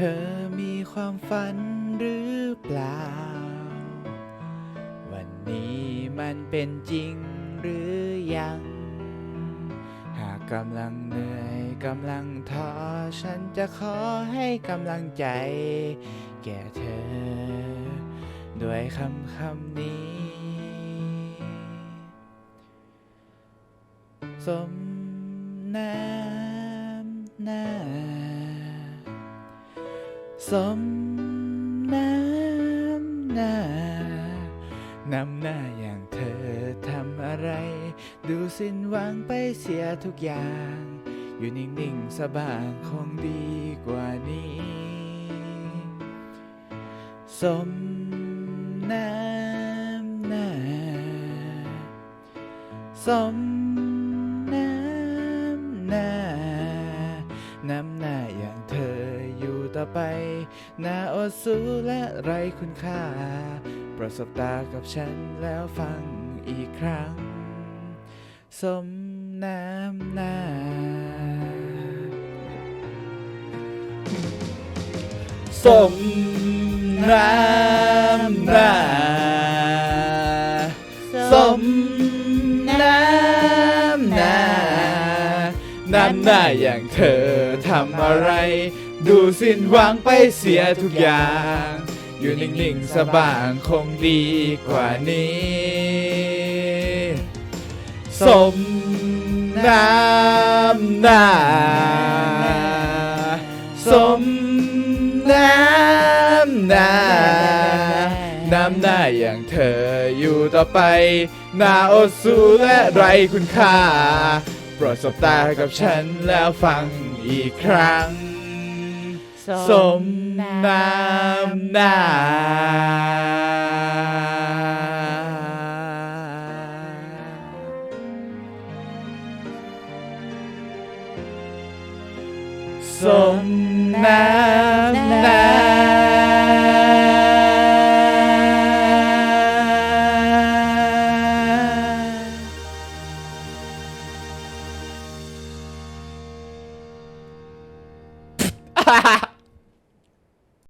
เธอมีความฝันหรือเปล่า วันนี้มันเป็นจริงหรือยัง หากกำลังเหนื่อยกำลังท้อฉันจะขอให้กำลังใจ แก่เธอ ด้วยคำคำนี้ สมน้ำน้า สมน้ำหน้านำหน้าอย่างเธอทำอะไร ดูสิ้นหวังไปเสียทุกอย่าง อยู่นิ่งๆสบางคงดีกว่านี้ สมน้ำหน้า สมน้ำหน้า น้ำหน้าอย่างเธอ ต่อไปน่าอดสู้และไรคุณค่า ประสบตากับฉันแล้วฟังอีกครั้ง สมน้ำหน้าสมน้ำหน้าสมน้ำหน้าน้ำหน้าอย่างเธอทำอะไร ดูสิ้นหวังไปเสียทุกอย่าง อยู่นิ่งๆสบางคงดีกว่านี้ สมน้ำหน้า สมน้ำหน้า น้ำหน้าอย่างเธออยู่ต่อไปหน่าอดสูและไรคุณค่า โปรดสบตากับฉันแล้วฟังอีกครั้ง Sôm Nam Na Sôm Nam Na Ha ha ha!